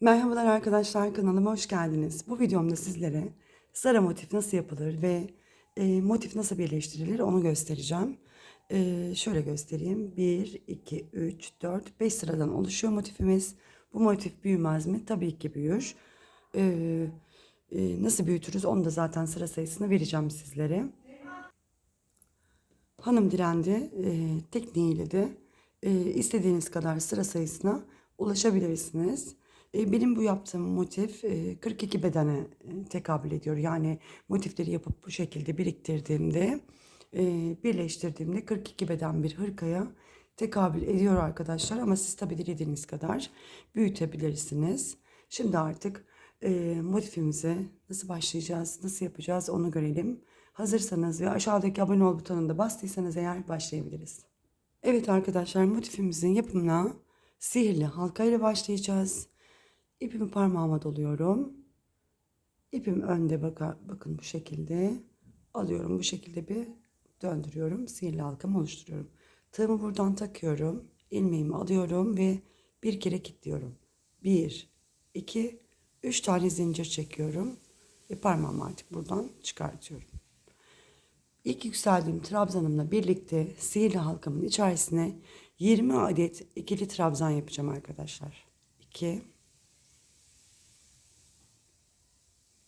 Merhabalar arkadaşlar kanalıma hoş geldiniz. Bu videomda sizlere Zara motif nasıl yapılır ve e, motif nasıl birleştirilir onu göstereceğim. E, şöyle göstereyim. 1, 2, 3, 4, 5 sıradan oluşuyor motifimiz. Bu motif büyümez mi? Tabii ki büyür. E, e, nasıl büyütürüz onu da zaten sıra sayısını vereceğim sizlere. Hanım direndi e, tekniğiyle de e, istediğiniz kadar sıra sayısına ulaşabilirsiniz. E, benim bu yaptığım motif e, 42 bedene e, tekabül ediyor. Yani motifleri yapıp bu şekilde biriktirdiğimde, e, birleştirdiğimde 42 beden bir hırkaya tekabül ediyor arkadaşlar. Ama siz tabii dilediğiniz kadar büyütebilirsiniz. Şimdi artık e, motifimize nasıl başlayacağız, nasıl yapacağız onu görelim. Hazırsanız ve aşağıdaki abone ol butonuna bastıysanız eğer başlayabiliriz. Evet arkadaşlar motifimizin yapımına sihirli halka ile başlayacağız. İpimi parmağıma doluyorum. İpim önde baka, bakın bu şekilde alıyorum. Bu şekilde bir döndürüyorum. Sihirli halkamı oluşturuyorum. Tığımı buradan takıyorum. ilmeğimi alıyorum ve bir kere kilitliyorum. Bir, iki, üç tane zincir çekiyorum. Ve parmağımı artık buradan çıkartıyorum. İlk yükseldiğim trabzanımla birlikte sihirli halkamın içerisine 20 adet ikili trabzan yapacağım arkadaşlar. 2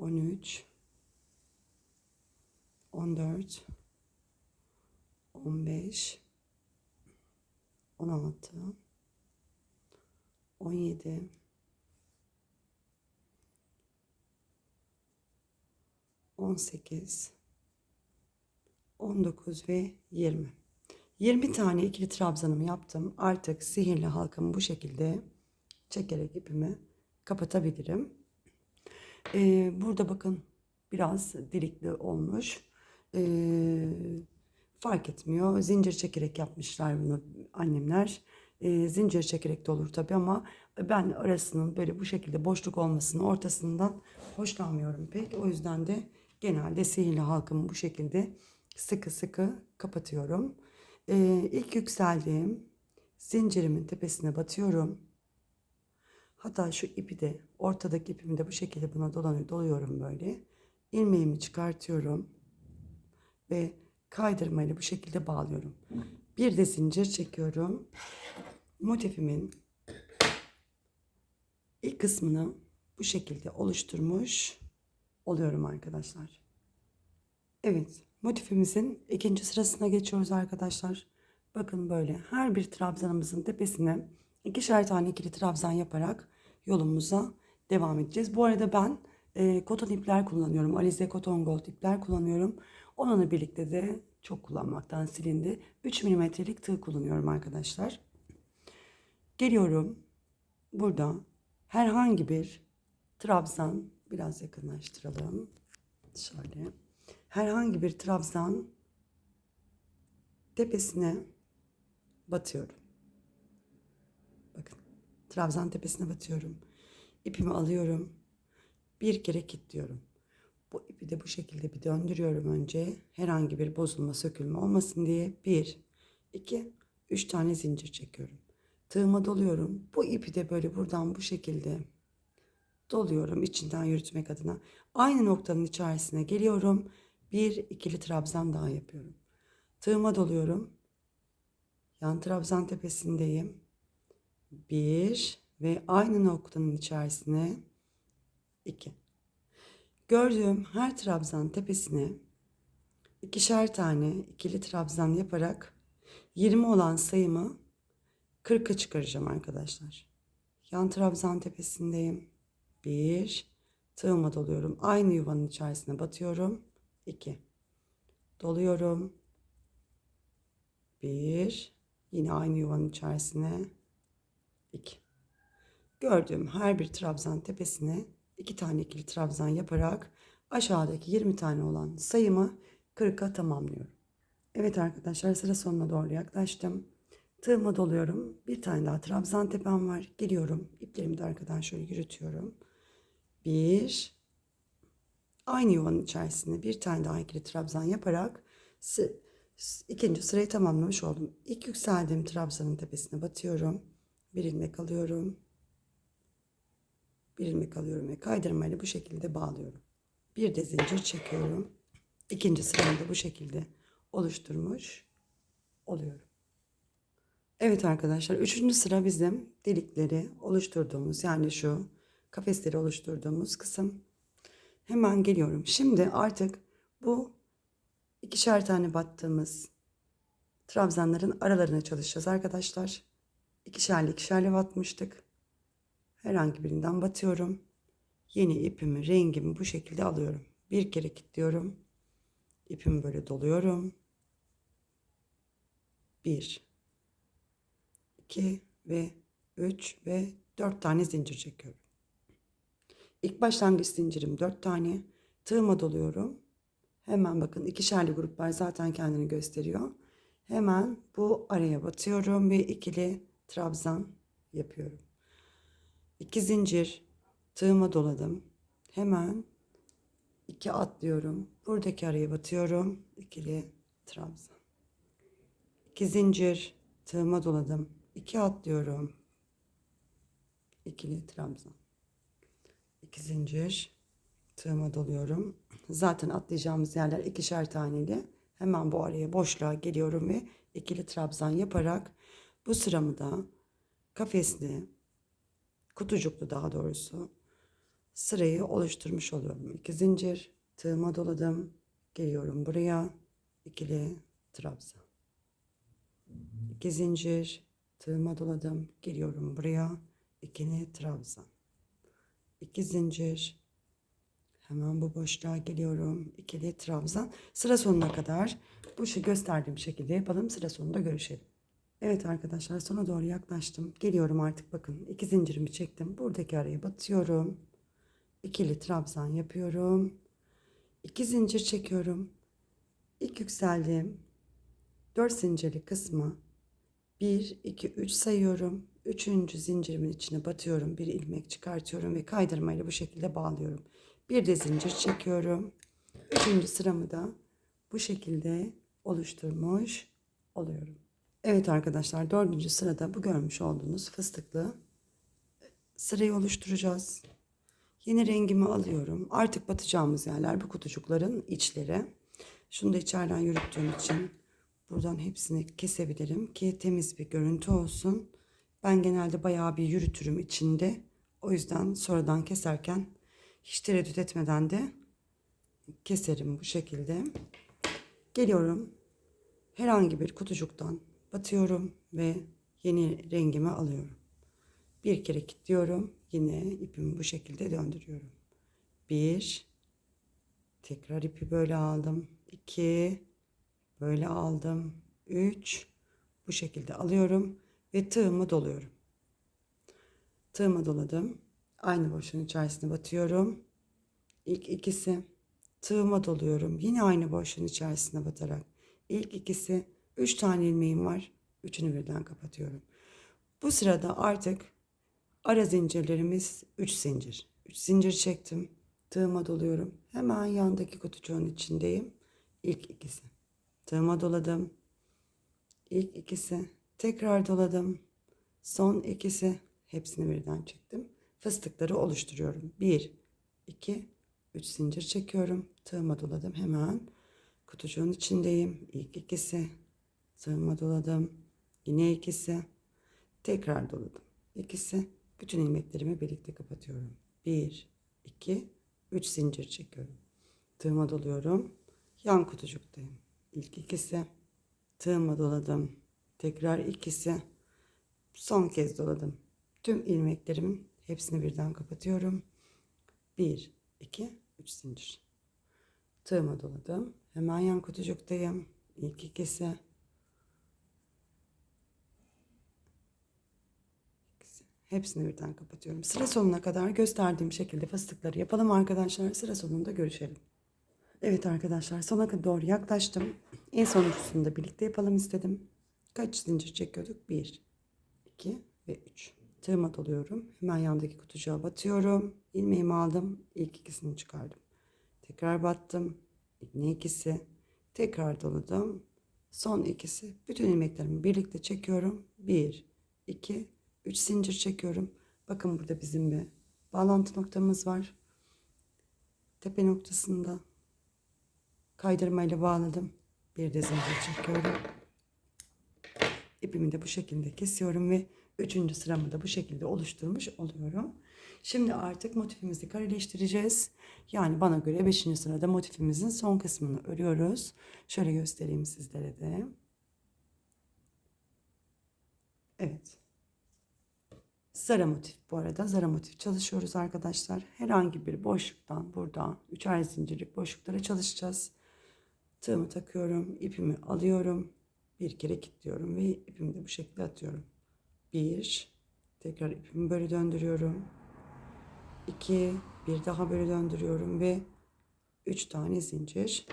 13 14 15 16 17 18 19 ve 20. 20 tane ikili trabzanımı yaptım. Artık sihirli halkamı bu şekilde çekerek ipimi kapatabilirim. Ee, burada bakın biraz delikli olmuş. Ee, fark etmiyor. Zincir çekerek yapmışlar bunu annemler. Ee, zincir çekerek de olur tabii ama ben arasının böyle bu şekilde boşluk olmasının ortasından hoşlanmıyorum pek. O yüzden de genelde sihirli halkamı bu şekilde sıkı sıkı kapatıyorum. Ee, ilk yükseldiğim zincirimin tepesine batıyorum. Hatta şu ipi de ortadaki ipimi de bu şekilde buna dolanıyor, doluyorum böyle. İlmeğimi çıkartıyorum ve kaydırmayla bu şekilde bağlıyorum. Bir de zincir çekiyorum. Motifimin ilk kısmını bu şekilde oluşturmuş oluyorum arkadaşlar. Evet, motifimizin ikinci sırasına geçiyoruz arkadaşlar. Bakın böyle her bir trabzanımızın tepesine ikişer tane ikili trabzan yaparak yolumuza devam edeceğiz. Bu arada ben e, koton ipler kullanıyorum. Alize Koton Gold ipler kullanıyorum. Onunla birlikte de çok kullanmaktan silindi. 3 milimetrelik tığ kullanıyorum arkadaşlar. Geliyorum. Burada herhangi bir trabzan biraz yakınlaştıralım. Şöyle herhangi bir trabzan tepesine batıyorum. Trabzan tepesine batıyorum. İpimi alıyorum. Bir kere kilitliyorum. Bu ipi de bu şekilde bir döndürüyorum önce. Herhangi bir bozulma, sökülme olmasın diye. Bir, iki, üç tane zincir çekiyorum. Tığıma doluyorum. Bu ipi de böyle buradan bu şekilde doluyorum içinden yürütmek adına. Aynı noktanın içerisine geliyorum bir ikili trabzan daha yapıyorum. Tığıma doluyorum. Yan trabzan tepesindeyim. Bir ve aynı noktanın içerisine iki. Gördüğüm her trabzan tepesine ikişer tane ikili trabzan yaparak 20 olan sayımı 40'a çıkaracağım arkadaşlar. Yan trabzan tepesindeyim. Bir, tığıma doluyorum. Aynı yuvanın içerisine batıyorum. 2 doluyorum 1 yine aynı yuvanın içerisine 2 gördüğüm her bir trabzan tepesine iki tane ikili trabzan yaparak aşağıdaki 20 tane olan sayımı 40'a tamamlıyorum. Evet arkadaşlar sıra sonuna doğru yaklaştım. Tığıma doluyorum. Bir tane daha trabzan tepem var. Geliyorum. İplerimi de arkadan şöyle yürütüyorum. Bir. Aynı yuvanın içerisinde bir tane daha ikili trabzan yaparak ikinci sırayı tamamlamış oldum. İlk yükseldiğim trabzanın tepesine batıyorum. Bir ilmek alıyorum. Bir ilmek alıyorum ve kaydırmayla bu şekilde bağlıyorum. Bir de zincir çekiyorum. İkinci sıramı bu şekilde oluşturmuş oluyorum. Evet arkadaşlar üçüncü sıra bizim delikleri oluşturduğumuz yani şu kafesleri oluşturduğumuz kısım. Hemen geliyorum. Şimdi artık bu ikişer tane battığımız trabzanların aralarına çalışacağız arkadaşlar. İkişerli ikişerli batmıştık. Herhangi birinden batıyorum. Yeni ipimi, rengimi bu şekilde alıyorum. Bir kere kilitliyorum. İpimi böyle doluyorum. Bir, iki ve üç ve dört tane zincir çekiyorum. İlk başlangıç zincirim dört tane. Tığıma doluyorum. Hemen bakın ikişerli gruplar zaten kendini gösteriyor. Hemen bu araya batıyorum ve ikili trabzan yapıyorum. İki zincir tığıma doladım. Hemen iki atlıyorum. Buradaki araya batıyorum. İkili trabzan. İki zincir tığıma doladım. İki atlıyorum. İkili trabzan. İki zincir tığıma doluyorum. Zaten atlayacağımız yerler ikişer taneli. Hemen bu araya boşluğa geliyorum ve ikili trabzan yaparak bu sıramı da kafesli, kutucuklu daha doğrusu sırayı oluşturmuş oluyorum. İki zincir tığıma doladım. Geliyorum buraya ikili trabzan. İki zincir tığıma doladım. Geliyorum buraya ikili trabzan. İki zincir hemen bu boşluğa geliyorum. İkili trabzan. Sıra sonuna kadar bu şu gösterdiğim şekilde yapalım. Sıra sonunda görüşelim. Evet arkadaşlar sona doğru yaklaştım. Geliyorum artık bakın. iki zincirimi çektim. Buradaki araya batıyorum. İkili trabzan yapıyorum. İki zincir çekiyorum. İlk yükseldiğim 4 zincirli kısmı 1, 2, 3 sayıyorum. Üçüncü zincirimin içine batıyorum. Bir ilmek çıkartıyorum ve kaydırmayla bu şekilde bağlıyorum. Bir de zincir çekiyorum. Üçüncü sıramı da bu şekilde oluşturmuş oluyorum. Evet arkadaşlar dördüncü sırada bu görmüş olduğunuz fıstıklı sırayı oluşturacağız. Yeni rengimi alıyorum. Artık batacağımız yerler bu kutucukların içleri. Şunu da içeriden yürüttüğüm için buradan hepsini kesebilirim ki temiz bir görüntü olsun. Ben genelde bayağı bir yürütürüm içinde. O yüzden sonradan keserken hiç tereddüt etmeden de keserim bu şekilde. Geliyorum. Herhangi bir kutucuktan batıyorum ve yeni rengimi alıyorum. Bir kere kilitliyorum. Yine ipimi bu şekilde döndürüyorum. Bir. Tekrar ipi böyle aldım. İki. Böyle aldım. Üç. Bu şekilde alıyorum ve tığımı doluyorum. Tığımı doladım. Aynı boşluğun içerisine batıyorum. İlk ikisi tığıma doluyorum. Yine aynı boşluğun içerisine batarak. İlk ikisi üç tane ilmeğim var. Üçünü birden kapatıyorum. Bu sırada artık ara zincirlerimiz 3 zincir. 3 zincir çektim. Tığıma doluyorum. Hemen yandaki kutucuğun içindeyim. İlk ikisi. Tığıma doladım. İlk ikisi. Tekrar doladım. Son ikisi. Hepsini birden çektim. Fıstıkları oluşturuyorum. 1, 2, 3 zincir çekiyorum. Tığıma doladım. Hemen kutucuğun içindeyim. İlk ikisi. Tığıma doladım. Yine ikisi. Tekrar doladım. İkisi. Bütün ilmeklerimi birlikte kapatıyorum. 1, 2, 3 zincir çekiyorum. Tığıma doluyorum. Yan kutucuktayım. İlk ikisi. Tığıma doladım. Tekrar ikisi. Son kez doladım. Tüm ilmeklerimin hepsini birden kapatıyorum. 1, 2, 3 zincir. Tığıma doladım. Hemen yan kutucuktayım. İlk ikisi. İkisi. Hepsini birden kapatıyorum. Sıra sonuna kadar gösterdiğim şekilde fıstıkları yapalım arkadaşlar. Sıra sonunda görüşelim. Evet arkadaşlar sona doğru yaklaştım. En sonuncusunu da birlikte yapalım istedim. Kaç zincir çekiyorduk? 1, 2 ve 3. Tığıma doluyorum. Hemen yandaki kutucuğa batıyorum. İlmeğimi aldım. İlk ikisini çıkardım. Tekrar battım. İğne ikisi. Tekrar doladım. Son ikisi. Bütün ilmeklerimi birlikte çekiyorum. 1, 2, 3 zincir çekiyorum. Bakın burada bizim bir bağlantı noktamız var. Tepe noktasında kaydırmayla bağladım. Bir de zincir çekiyorum. İpimi de bu şekilde kesiyorum ve üçüncü sıramı da bu şekilde oluşturmuş oluyorum. Şimdi artık motifimizi kareleştireceğiz. Yani bana göre beşinci sırada motifimizin son kısmını örüyoruz. Şöyle göstereyim sizlere de. Evet. Zara motif bu arada. Zara motif çalışıyoruz arkadaşlar. Herhangi bir boşluktan burada üçer zincirlik boşluklara çalışacağız. Tığımı takıyorum. ipimi alıyorum. Bir kere kilitliyorum ve ipimi de bu şekilde atıyorum. Bir. Tekrar ipimi böyle döndürüyorum. İki. Bir daha böyle döndürüyorum ve üç tane zincir.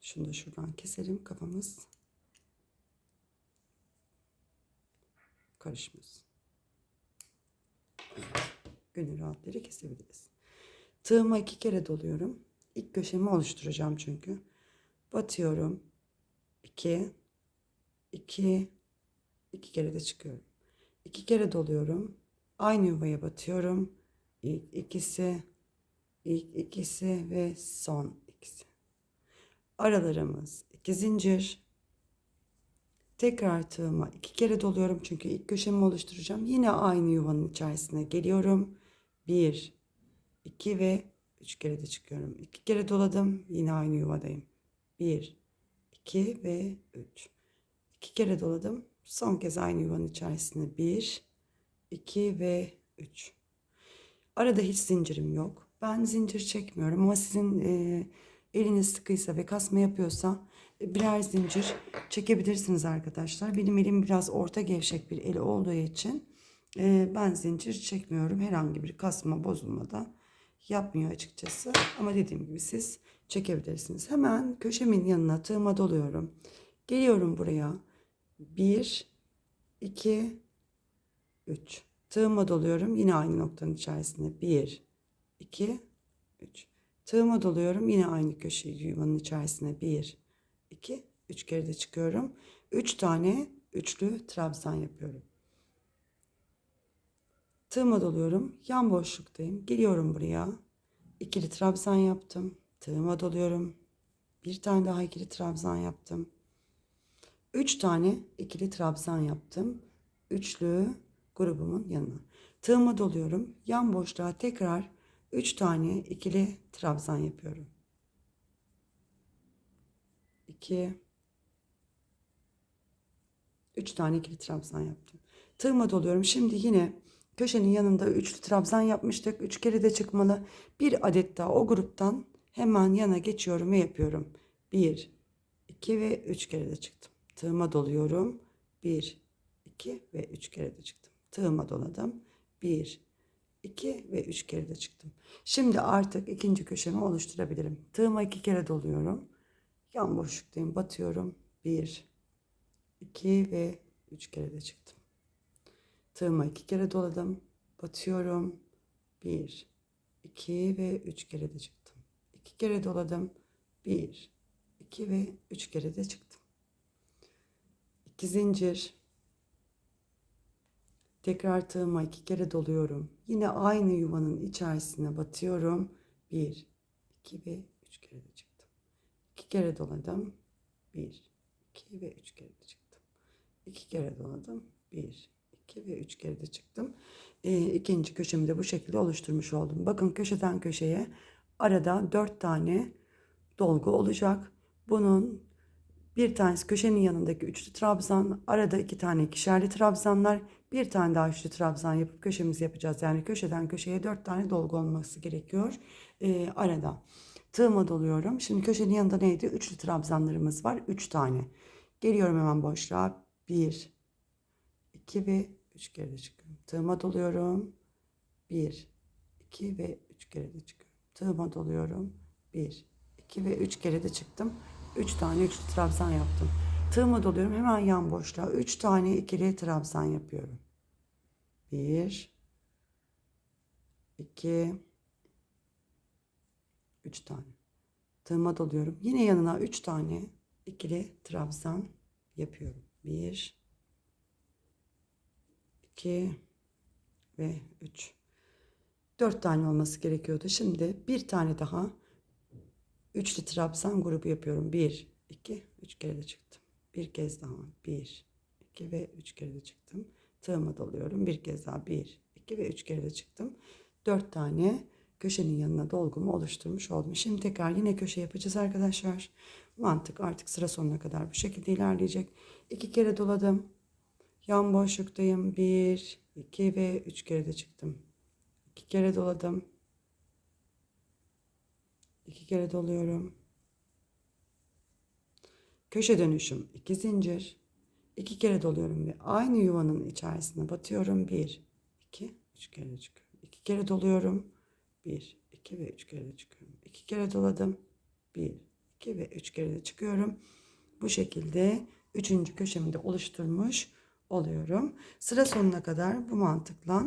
Şunu da şuradan keselim kafamız. Karışmasın. Gönül rahatları kesebiliriz. Tığıma iki kere doluyorum. İlk köşemi oluşturacağım çünkü. Batıyorum. 2 2 2 kere de çıkıyorum. 2 kere doluyorum. Aynı yuvaya batıyorum. İlk ikisi, ilk ikisi ve son ikisi. Aralarımız iki zincir. Tekrar tığıma iki kere doluyorum çünkü ilk köşemi oluşturacağım. Yine aynı yuvanın içerisine geliyorum. Bir, iki ve üç kere de çıkıyorum. İki kere doladım. Yine aynı yuvadayım. Bir, iki ve üç. İki kere doladım. Son kez aynı yuvanın içerisine bir, iki ve üç. Arada hiç zincirim yok. Ben zincir çekmiyorum ama sizin e, eliniz sıkıysa ve kasma yapıyorsa birer zincir çekebilirsiniz arkadaşlar. Benim elim biraz orta gevşek bir el olduğu için e, ben zincir çekmiyorum. Herhangi bir kasma bozulmada yapmıyor açıkçası. Ama dediğim gibi siz çekebilirsiniz. Hemen köşemin yanına tığıma doluyorum. Geliyorum buraya. 1, 2, 3. Tığıma doluyorum. Yine aynı noktanın içerisinde. 1, 2, 3. Tığıma doluyorum. Yine aynı köşe yuvanın içerisine. 1, 2, 3 kere de çıkıyorum. 3 tane üçlü trabzan yapıyorum. Tığıma doluyorum. Yan boşluktayım. Geliyorum buraya. İkili trabzan yaptım. Tığıma doluyorum. Bir tane daha ikili trabzan yaptım. Üç tane ikili trabzan yaptım. Üçlü grubumun yanına. Tığıma doluyorum. Yan boşluğa tekrar üç tane ikili trabzan yapıyorum. 2 3 tane ikili trabzan yaptım. Tığıma doluyorum. Şimdi yine köşenin yanında üçlü trabzan yapmıştık. Üç kere de çıkmalı. Bir adet daha o gruptan hemen yana geçiyorum ve yapıyorum. 1 2 ve 3 kere de çıktım. Tığıma doluyorum. 1 2 ve 3 kere de çıktım. Tığıma doladım. 1 2 ve 3 kere de çıktım. Şimdi artık ikinci köşemi oluşturabilirim. Tığıma 2 kere doluyorum. Yan boşluktayım. Batıyorum. 1 2 ve 3 kere de çıktım. Tığıma 2 kere doladım. Batıyorum. 1 2 ve 3 kere de çıktım. 2 kere doladım. 1 2 ve 3 kere de çıktım. 2 zincir. Tekrar tığıma 2 kere doluyorum. Yine aynı yuvanın içerisine batıyorum. 1 2 ve 3 kere de. 2 kere doladım. 1 2 ve 3 kere de çıktım. 2 kere doladım. 1 2 ve 3 kere de çıktım. Ee, ikinci köşemi de bu şekilde oluşturmuş oldum. Bakın köşeden köşeye arada 4 tane dolgu olacak. Bunun bir tanesi köşenin yanındaki üçlü trabzan, arada iki tane ikişerli trabzanlar, bir tane daha üçlü trabzan yapıp köşemizi yapacağız. Yani köşeden köşeye dört tane dolgu olması gerekiyor ee, arada. Tığıma doluyorum. Şimdi köşenin yanında neydi? Üçlü trabzanlarımız var. Üç tane. Geliyorum hemen boşluğa. Bir, iki ve üç kere de çıkıyorum. Tığıma doluyorum. Bir, iki ve üç kere de çıkıyorum. Tığıma doluyorum. Bir, iki ve üç kere de çıktım. Üç tane üçlü trabzan yaptım. Tığıma doluyorum. Hemen yan boşluğa. Üç tane ikili trabzan yapıyorum. Bir, iki, üç tane. Tığıma doluyorum. Yine yanına üç tane ikili trabzan yapıyorum. Bir, iki ve üç. Dört tane olması gerekiyordu. Şimdi bir tane daha üçlü trabzan grubu yapıyorum. Bir, iki, üç kere de çıktım. Bir kez daha. Bir, iki ve üç kere de çıktım. Tığıma doluyorum. Bir kez daha. Bir, iki ve üç kere de çıktım. Dört tane köşenin yanına dolgumu oluşturmuş oldum. Şimdi tekrar yine köşe yapacağız arkadaşlar. Mantık artık sıra sonuna kadar bu şekilde ilerleyecek. İki kere doladım. Yan boşluktayım. Bir, iki ve üç kere de çıktım. İki kere doladım. İki kere doluyorum. Köşe dönüşüm. iki zincir. İki kere doluyorum ve aynı yuvanın içerisine batıyorum. Bir, iki, üç kere çıkıyorum. İki kere doluyorum. Bir, iki ve üç kere de çıkıyorum. İki kere doladım. Bir, iki ve üç kere de çıkıyorum. Bu şekilde üçüncü köşemi de oluşturmuş oluyorum. Sıra sonuna kadar bu mantıkla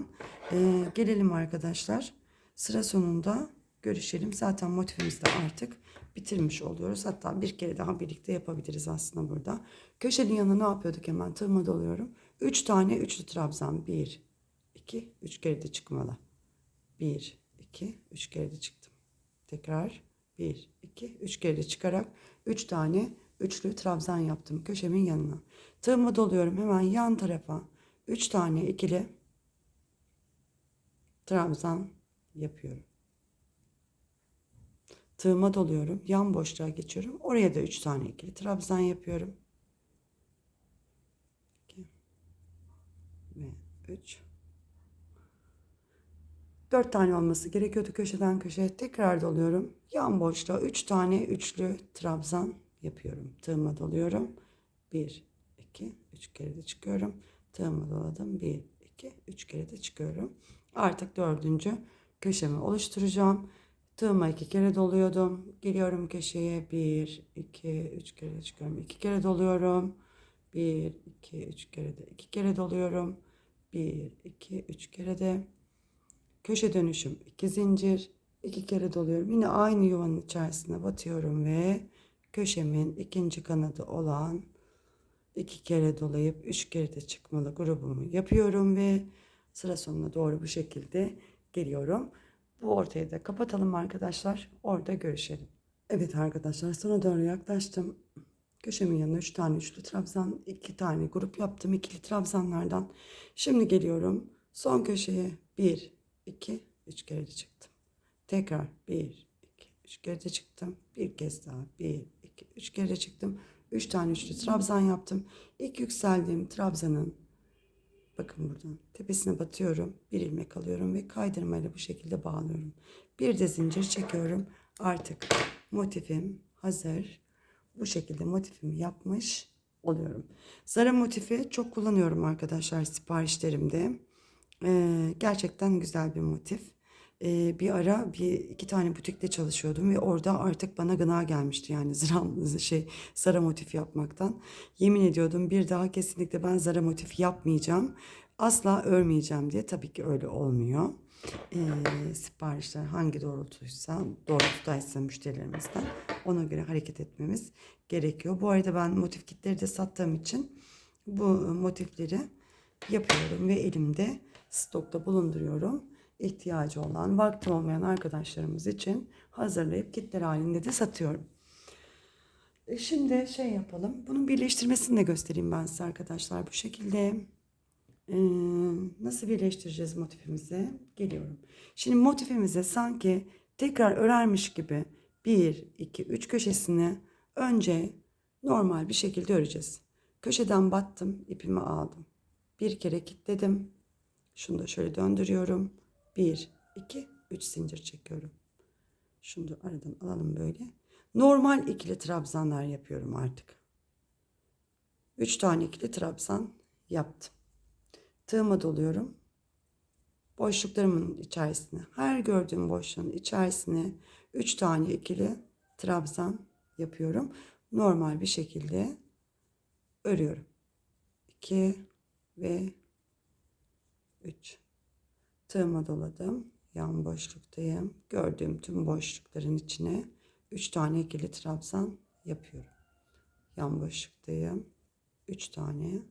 e, gelelim arkadaşlar. Sıra sonunda görüşelim. Zaten motifimizi de artık bitirmiş oluyoruz. Hatta bir kere daha birlikte yapabiliriz aslında burada. Köşenin yanına ne yapıyorduk hemen tığıma doluyorum. Üç tane üçlü trabzan. Bir, iki, üç kere de çıkmalı. Bir, iki, üç kere de çıktım. Tekrar bir, iki, üç kere de çıkarak üç tane üçlü trabzan yaptım köşemin yanına. Tığımı doluyorum hemen yan tarafa. Üç tane ikili trabzan yapıyorum. Tığıma doluyorum. Yan boşluğa geçiyorum. Oraya da üç tane ikili trabzan yapıyorum. 2 ve 3 4 tane olması gerekiyordu köşeden köşeye. Tekrar doluyorum. Yan boşluğa 3 tane üçlü trabzan yapıyorum. Tığıma doluyorum. 1, 2, 3 kere de çıkıyorum. Tığıma doladım. 1, 2, 3 kere de çıkıyorum. Artık dördüncü köşemi oluşturacağım. Tığıma iki kere doluyordum. Geliyorum köşeye. 1, 2, 3 kere de çıkıyorum. 2 kere doluyorum. 1, 2, 3 kere de 2 kere doluyorum. 1, 2, 3 kere de köşe dönüşüm 2 zincir. 2 kere doluyorum. Yine aynı yuvanın içerisine batıyorum ve köşemin ikinci kanadı olan iki kere dolayıp üç kere de çıkmalı grubumu yapıyorum ve sıra sonuna doğru bu şekilde geliyorum. Bu ortayı da kapatalım arkadaşlar. Orada görüşelim. Evet arkadaşlar sona doğru yaklaştım. Köşemin yanına 3 tane üçlü trabzan, 2 tane grup yaptım ikili trabzanlardan. Şimdi geliyorum. Son köşeye 1, 2, 3 kere de çıktım. Tekrar 1, 2, 3 kere de çıktım. Bir kez daha 1, 2, 3 kere de çıktım. 3 tane üçlü trabzan yaptım. İlk yükseldiğim trabzanın bakın buradan tepesine batıyorum. Bir ilmek alıyorum ve kaydırmayla bu şekilde bağlıyorum. Bir de zincir çekiyorum. Artık motifim hazır. Bu şekilde motifimi yapmış oluyorum. Zara motifi çok kullanıyorum arkadaşlar siparişlerimde. Gerçekten güzel bir motif. Ee, bir ara bir iki tane butikte çalışıyordum ve orada artık bana gına gelmişti yani zira şey zara motif yapmaktan. Yemin ediyordum bir daha kesinlikle ben zara motif yapmayacağım. Asla örmeyeceğim diye tabii ki öyle olmuyor. Ee, siparişler hangi doğrultuysa doğrultudaysa müşterilerimizden ona göre hareket etmemiz gerekiyor. Bu arada ben motif kitleri de sattığım için bu motifleri yapıyorum ve elimde stokta bulunduruyorum. İhtiyacı olan, vakti olmayan arkadaşlarımız için hazırlayıp kitler halinde de satıyorum. E şimdi şey yapalım. Bunun birleştirmesini de göstereyim ben size arkadaşlar. Bu şekilde e, nasıl birleştireceğiz motifimizi? Geliyorum. Şimdi motifimize sanki tekrar örermiş gibi 1, 2, 3 köşesini önce normal bir şekilde öreceğiz. Köşeden battım, ipimi aldım. Bir kere kilitledim. Şunu da şöyle döndürüyorum. 1, 2, 3 zincir çekiyorum. Şunu da aradan alalım böyle. Normal ikili trabzanlar yapıyorum artık. 3 tane ikili trabzan yaptım. Tığıma doluyorum. Boşluklarımın içerisine, her gördüğüm boşluğun içerisine 3 tane ikili trabzan yapıyorum. Normal bir şekilde örüyorum. 2 ve 3. Tığıma doladım. Yan boşluktayım. Gördüğüm tüm boşlukların içine 3 tane ikili trabzan yapıyorum. Yan boşluktayım. 3 tane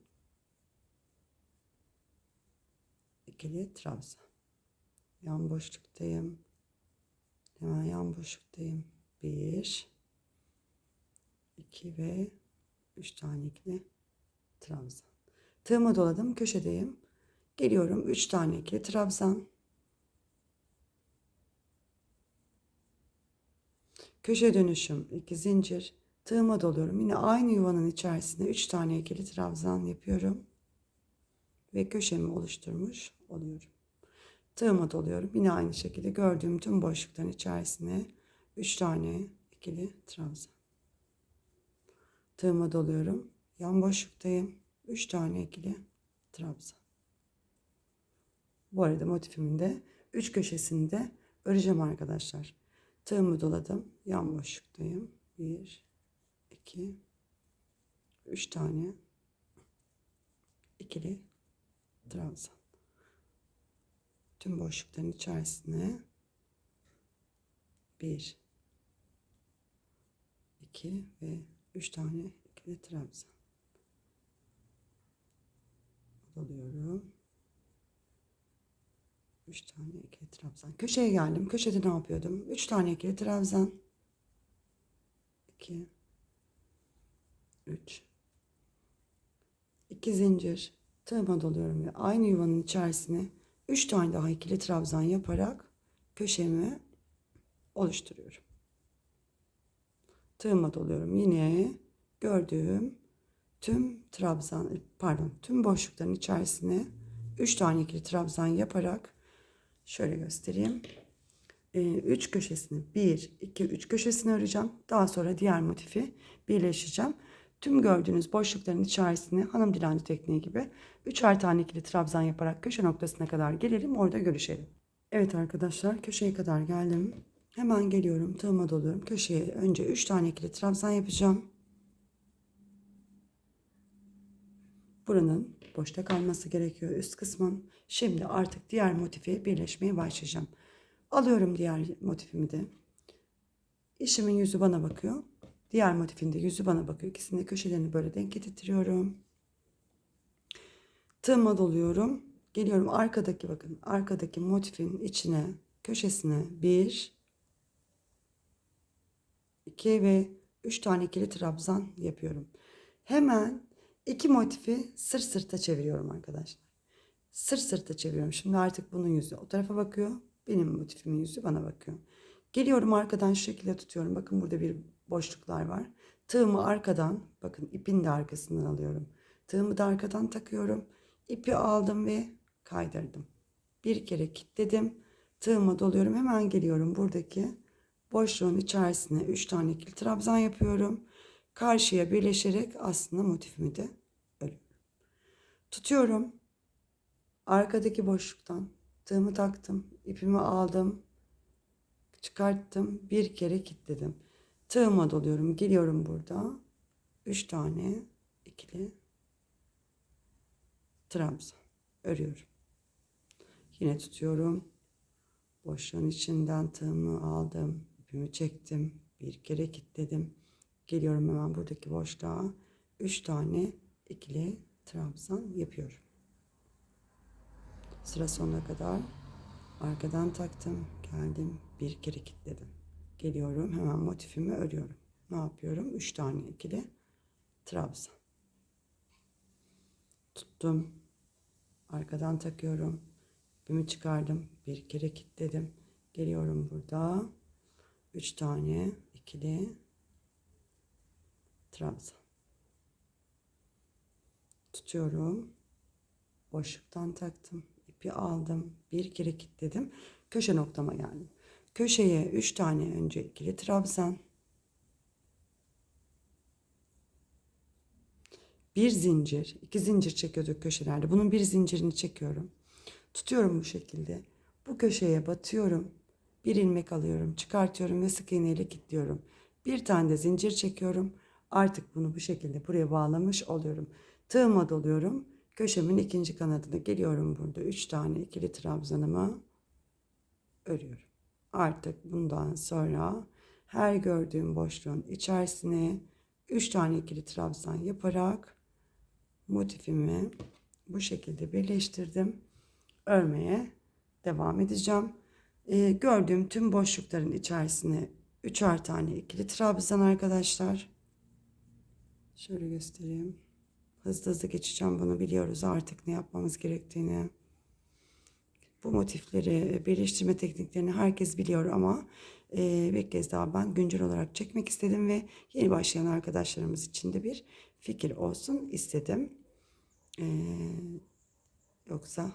ikili trabzan. Yan boşluktayım. Hemen yan boşluktayım. 1 2 ve 3 tane ikili trabzan. Tığıma doladım. Köşedeyim. Geliyorum 3 tane ikili trabzan. Köşe dönüşüm 2 zincir. Tığıma doluyorum. Yine aynı yuvanın içerisine 3 tane ikili trabzan yapıyorum. Ve köşemi oluşturmuş oluyorum. Tığıma doluyorum. Yine aynı şekilde gördüğüm tüm boşlukların içerisine 3 tane ikili trabzan. Tığıma doluyorum. Yan boşluktayım. 3 tane ikili trabzan. Bu arada motifimin de 3 köşesini de öreceğim arkadaşlar. Tığımı doladım. Yan boşluktayım. 1 2 3 tane ikili trabzan. Tüm boşlukların içerisine 1 2 ve 3 tane ikili trabzan. Doluyorum. 3 tane ikili trabzan. Köşeye geldim. Köşede ne yapıyordum? 3 tane ikili trabzan. 2 3 2 zincir tığıma doluyorum ve aynı yuvanın içerisine 3 tane daha ikili trabzan yaparak köşemi oluşturuyorum. Tığıma doluyorum. Yine gördüğüm tüm trabzan pardon tüm boşlukların içerisine 3 tane ikili trabzan yaparak şöyle göstereyim. 3 ee, köşesini 1 2 3 köşesini öreceğim. Daha sonra diğer motifi birleşeceğim. Tüm gördüğünüz boşlukların içerisine hanım dilenci tekniği gibi 3'er tane ikili trabzan yaparak köşe noktasına kadar gelelim. Orada görüşelim. Evet arkadaşlar köşeye kadar geldim. Hemen geliyorum. Tığıma doluyorum. Köşeye önce 3 tane ikili trabzan yapacağım. Buranın boşta kalması gerekiyor üst kısmın. Şimdi artık diğer motifi birleşmeye başlayacağım. Alıyorum diğer motifimi de. İşimin yüzü bana bakıyor. Diğer motifin de yüzü bana bakıyor. İkisinin de köşelerini böyle denk getiriyorum. Tığıma doluyorum. Geliyorum arkadaki bakın. Arkadaki motifin içine, köşesine bir, iki ve üç tane ikili trabzan yapıyorum. Hemen iki motifi sırt sırta çeviriyorum arkadaşlar. Sırt sırta çeviriyorum. Şimdi artık bunun yüzü o tarafa bakıyor. Benim motifimin yüzü bana bakıyor. Geliyorum arkadan şu şekilde tutuyorum. Bakın burada bir boşluklar var. Tığımı arkadan, bakın ipin de arkasından alıyorum. Tığımı da arkadan takıyorum. İpi aldım ve kaydırdım. Bir kere kilitledim. Tığımı doluyorum. Hemen geliyorum buradaki boşluğun içerisine 3 tane ikili trabzan yapıyorum. Karşıya birleşerek aslında motifimi de örüyorum. Tutuyorum. Arkadaki boşluktan tığımı taktım. ipimi aldım. Çıkarttım. Bir kere kilitledim. Tığıma doluyorum. Geliyorum burada. 3 tane ikili trabzan örüyorum. Yine tutuyorum. Boşluğun içinden tığımı aldım. ipimi çektim. Bir kere kilitledim. Geliyorum hemen buradaki boşluğa. 3 tane ikili trabzan yapıyorum. Sıra sonuna kadar arkadan taktım. Geldim. Bir kere kilitledim. Geliyorum hemen motifimi örüyorum. Ne yapıyorum? 3 tane ikili trabzan. Tuttum. Arkadan takıyorum. İpimi çıkardım. Bir kere kilitledim. Geliyorum burada. 3 tane ikili trabzan. Tutuyorum. Boşluktan taktım. ipi aldım. Bir kere kilitledim. Köşe noktama geldim. Köşeye 3 tane önce ikili trabzan. bir zincir, iki zincir çekiyorduk köşelerde. Bunun bir zincirini çekiyorum. Tutuyorum bu şekilde. Bu köşeye batıyorum. Bir ilmek alıyorum, çıkartıyorum ve sık iğneyle kilitliyorum. Bir tane de zincir çekiyorum. Artık bunu bu şekilde buraya bağlamış oluyorum. Tığıma doluyorum. Köşemin ikinci kanadına geliyorum burada. Üç tane ikili trabzanımı örüyorum. Artık bundan sonra her gördüğüm boşluğun içerisine üç tane ikili trabzan yaparak motifimi bu şekilde birleştirdim. Örmeye devam edeceğim. Ee, gördüğüm tüm boşlukların içerisine üçer tane ikili trabzan arkadaşlar. Şöyle göstereyim. Hızlı hızlı geçeceğim bunu biliyoruz artık ne yapmamız gerektiğini. Bu motifleri birleştirme tekniklerini herkes biliyor ama e, bir kez daha ben güncel olarak çekmek istedim ve yeni başlayan arkadaşlarımız için de bir fikir olsun istedim. E, yoksa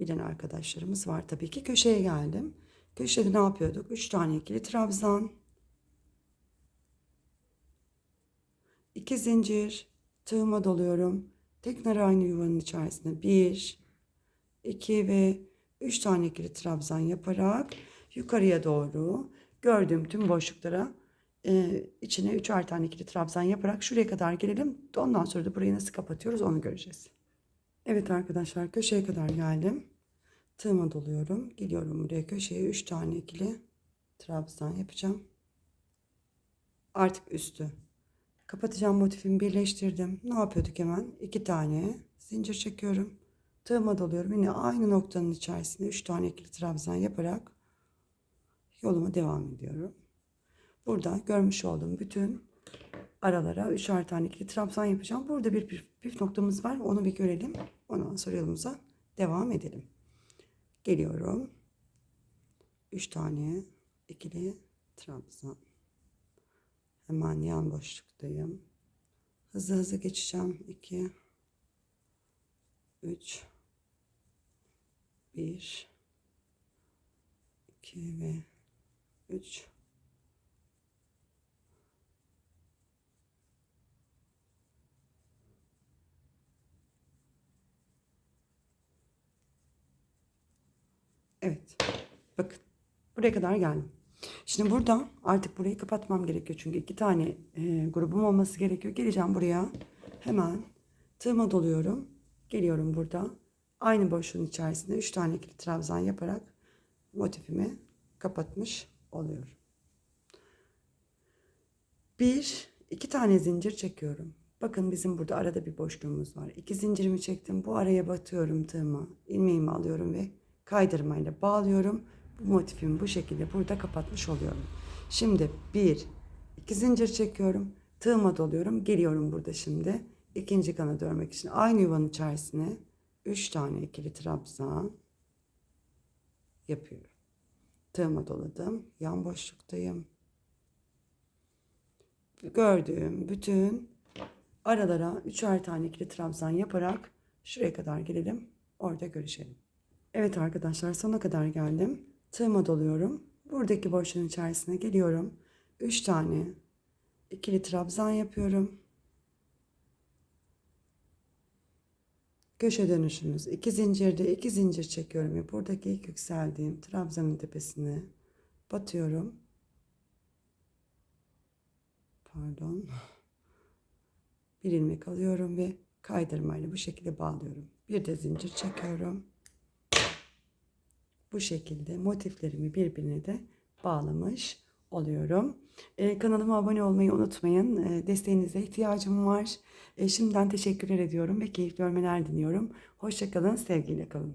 bilen arkadaşlarımız var tabii ki. Köşeye geldim. Köşede ne yapıyorduk? Üç tane ikili trabzan. İki zincir. Tığıma doluyorum. Tekrar aynı yuvanın içerisine bir, iki ve üç tane ikili trabzan yaparak yukarıya doğru gördüğüm tüm boşluklara e, içine üçer tane ikili trabzan yaparak şuraya kadar gelelim. Ondan sonra da burayı nasıl kapatıyoruz onu göreceğiz. Evet arkadaşlar köşeye kadar geldim. Tığıma doluyorum. Geliyorum buraya köşeye 3 tane ikili trabzan yapacağım. Artık üstü. Kapatacağım motifimi birleştirdim. Ne yapıyorduk hemen? 2 tane zincir çekiyorum. Tığıma doluyorum. Yine aynı noktanın içerisinde 3 tane ikili trabzan yaparak yoluma devam ediyorum. Burada görmüş olduğum bütün aralara üçer tane ikili trabzan yapacağım. Burada bir püf, noktamız var. Onu bir görelim. Ondan sonra yolumuza devam edelim. Geliyorum. Üç tane ikili trabzan. Hemen yan boşluktayım. Hızlı hızlı geçeceğim. 2 3 1 2 ve 3 Evet. Bakın. Buraya kadar geldim. Şimdi burada artık burayı kapatmam gerekiyor. Çünkü iki tane e, grubum olması gerekiyor. Geleceğim buraya. Hemen tığıma doluyorum. Geliyorum burada. Aynı boşluğun içerisinde üç tane ikili trabzan yaparak motifimi kapatmış oluyorum. Bir, iki tane zincir çekiyorum. Bakın bizim burada arada bir boşluğumuz var. İki zincirimi çektim. Bu araya batıyorum tığıma. ilmeğimi alıyorum ve kaydırmayla bağlıyorum. Motifimi bu şekilde burada kapatmış oluyorum. Şimdi bir, iki zincir çekiyorum. Tığıma doluyorum. Geliyorum burada şimdi. ikinci kanadı örmek için aynı yuvanın içerisine üç tane ikili trabzan yapıyorum. Tığıma doladım. Yan boşluktayım. Gördüğüm bütün aralara üçer tane ikili trabzan yaparak şuraya kadar gelelim. Orada görüşelim. Evet arkadaşlar sona kadar geldim. Tığıma doluyorum. Buradaki boşluğun içerisine geliyorum. 3 tane ikili trabzan yapıyorum. Köşe dönüşümüz. 2 zincirde 2 zincir çekiyorum buradaki ilk yükseldiğim trabzanın tepesine batıyorum. Pardon. Bir ilmek alıyorum ve kaydırmayla bu şekilde bağlıyorum. Bir de zincir çekiyorum bu şekilde motiflerimi birbirine de bağlamış oluyorum. Ee, kanalıma abone olmayı unutmayın. Ee, desteğinize ihtiyacım var. Ee, şimdiden teşekkürler ediyorum ve keyifli görmeler diliyorum. Hoşçakalın, sevgiyle kalın.